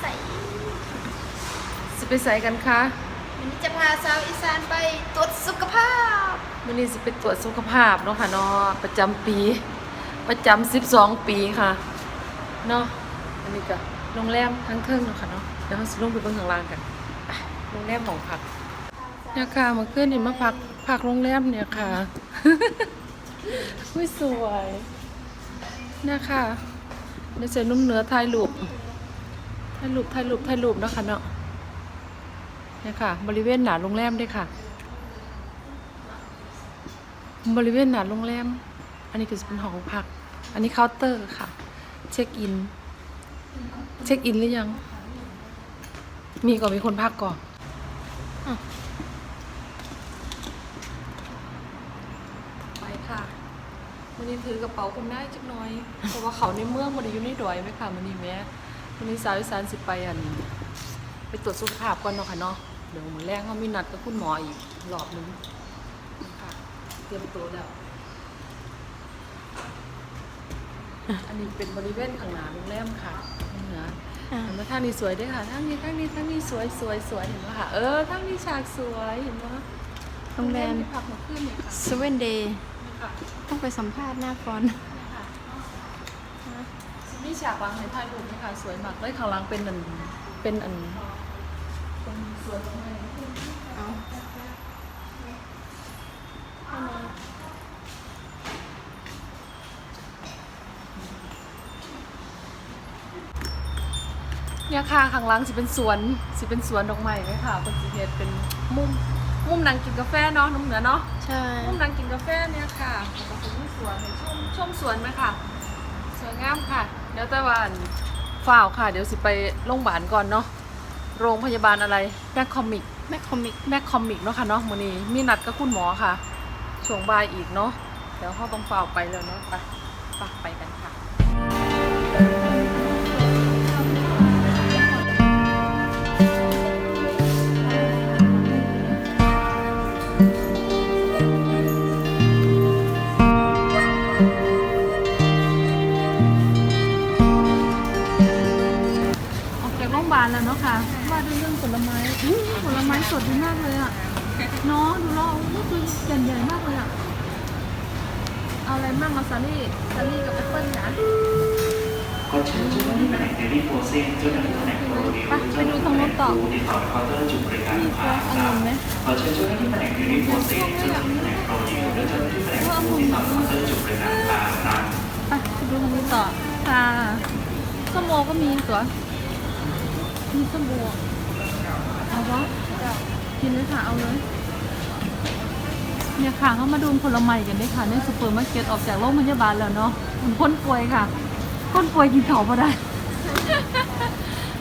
ใส่สิไปใส่กันคะวันนี้จะพาสาวอีสานไปตรวจสุขภาพวันนี้สิไปตรวจสุขภาพเนาะค่ะเนาะประจำปี ประจำ12 ปีค่ะเนาะอันนี้ก็โรงแรมทั้งเทิงเนาะค่ะเนาะเดี๋ยวเราสิลงไปเบิ่งข้างล่างกันไปโรงแรมของพักเนี่ยค่ะเมื่อคืนนี่มาพักพักโรงแรมเนี่ยค่ะ อุ้ยสวยเนี่ยค่ะเดี๋ยวเสนุ่มเหนือถ่ายรูป ถ่ายรูปถ่ายรูปถ่ายรูปนะคะเนาะเนี่ยค่ะ บริเวณหนาโรงแรมด้วยค่ะ บริเวณหนาโรงแรม อันนี้คือเป็นห้องพัก อันนี้เคาน์เตอร์ค่ะ เช็คอิน เช็คอินหรือยัง มีก่อนมีคนพักก่อนอไปค่ะวันนี้ถือกระเป๋าคนได้จักหน้อย เพราะว่าเขาในเมืองมันอยู่ในดอยไหมค่ะมันนี่แม่ วันนี้สาวอีสานสิไปอันไปตรวจสุขภาพก่อนเนาะค่ะเนาะเดี๋ยวมือแรกเขามีนัดกับคุณหมออีกรอบหนึงค่ะเตรียมตัวแล้ว อันนี้เป็นบริเวณข้างหน้าโรงแรมค่ะเหนืออ่าเห็นไหมทางนี้สวยด้วยค่ะทางนี้ทางนี้ทางนี้สวยสวยสวยเห็นไหมค่ะ เออทางนี้ฉากสวยเห็นไหมโรงแรมที่พักมาขึ้นเนี่ยค่ะสเวนเดย์นี่ค่ะต้องไปสัมภาษณ์หน้าฟรอนนี่ค่ะนี่ ฉากวางในถ่ายรูปนี่ค่ะสวยมากเลยข้างหล่างเป็นอันเป็นอันเป็นสวนของอะไรเอาเนี่ยค่ะข้างหล่างสิเป็นสวนสิเป็นสวนดอกไม้ไหมค่ะเป็นสีเฮ็ดเป็นมุมมุมนั่งกินกาแฟเนาะน้ำเหนือเนาะใช่มุมนั่งกินกาแฟเนี่ยค่ะแล้วก็เป็นสวนชมชมสวนไหมค่ะสวยงามค่ะ เดี๋ยวแต่วันฝ้าวค่ะ เดี๋ยวสิไปโรงพยาบาลก่อนเนาะโรงพยาบาลอะไรแมคคอมิกแมคคอมิกแมคคอมิกเนาะค่ะเนาะมื้อนี้มีนัดกับคุณหมอค่ะช่วงบ่ายอีกเนาะเดี๋ยวเขาต้องฝ้าวไปแล้วเนาะไปไปไปากโรงพยาบาลแล้วเนาะค่ะว่าด้วยเรื่องผลไม้อื้อผลไม้สดดีมากเลยอะเนาะดูแล้วก็คือใหญ่ๆมากเลยอะเอาอะไรบ้างเอาซาลี่ซาลี่กับแอปเปิ้ลนะขอเชิญเจ้าหน้าที่แผนกเดลี่โปรเซสเจ้าหน้าที่แผนกโปรดิวเจ้าหน้าที่แผนกดูติดต่อเคาน์เตอร์จุดบริการมีลูกโค้ค้ากองุ่นไหมขอเชิญเจ้าหน้าที่แผนกเดลี่โปรเซสเจ้าหน้าที่แผนกโปรดิวและเจ้าหน้าที่แผนกดูติดต่อเคาน์เตอร์จุดบริการลูกค้าครับไปไปดูทางนี้ต่อค่ะส้มโมก็มีตัว มีส้มโมเอาวะกินเลยค่ะ เอาเลย เนี่ยค่ะเขามาดูผลไม้กันด้วยค่ะ ในซูเปอร์มาร์เก็ตออกจากโรงพยาบาลแล้วเนาะมันคนป่วยค่ะ คนป่วยกินเขาบ่ได้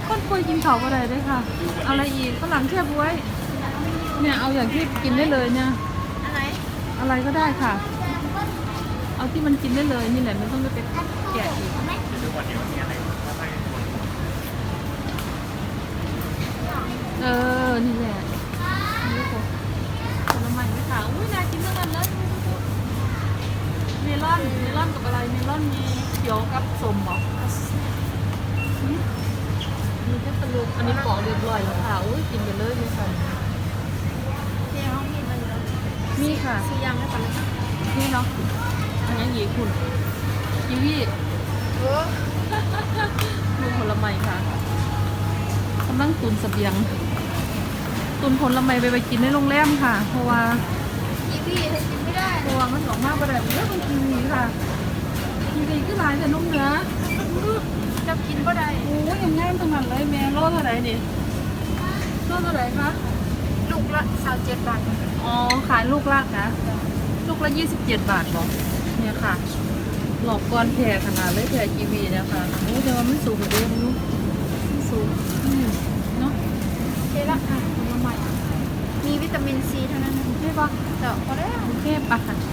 คนป่วยกินเขาบ่ได้ด้วยค่ะ อะไรอีกฝรั่งเทียบไว้เนี่ยเอาอย่างที่กินได้เลยเนี่ย อะไร อะไรก็ได้ค่ะ เอาที่มันกินได้เลยนี่แหละไม่ต้องไปแกะอีกเออ นี่แหละนี่ค่ะผลไม้ไหมคะอุ้ยน่ากินทั้งนั้นเลยเม ลอนเมลอนกับอะไรเมลอนมีเขียวกับส้มเหรออืมมีแค่ตะลุกอันนี้ปอกเรียบร้อยแล้วค่ะอุ้ยกินกันเลยนี่ค่ะเดี๋ยวมีมันมีค่ะซื้อยางให้ก่อนนะคะนี่เนาะอันนี้หยีคุณกีวีเออลูกผลไม้ค่ะกำลังตุนเสบียง ตุนผลไม้ไปไปกินในโรงแรมค่ะ เพราะว่า กีวีให้กินไม่ได้เพราะว่ามันออกมาประเดี๋ยวต้องกินนี้ค่ะกีวีก็หลายแต่นุ่มเนื้อจะกินก็ได้โอ้ยยังง่ายทั้งนั้นเลยแม่โลเท่าไหร่นี่โลเท่าไหร่คะลูกละสาวเจ็ดบาทอ๋อขายลูกลากนะลูกละยี่สิบเจ็ดบาทบอกเนี่ยค่ะ หลอกก้อนแผ่ขนาดเลยแผ่กีวีนี่ยค่ะโอ้แต่ว่ามันสูงกว่าเดิมไม่รู้มันสูงอืมเนาะ โอเคละ ค่ะผ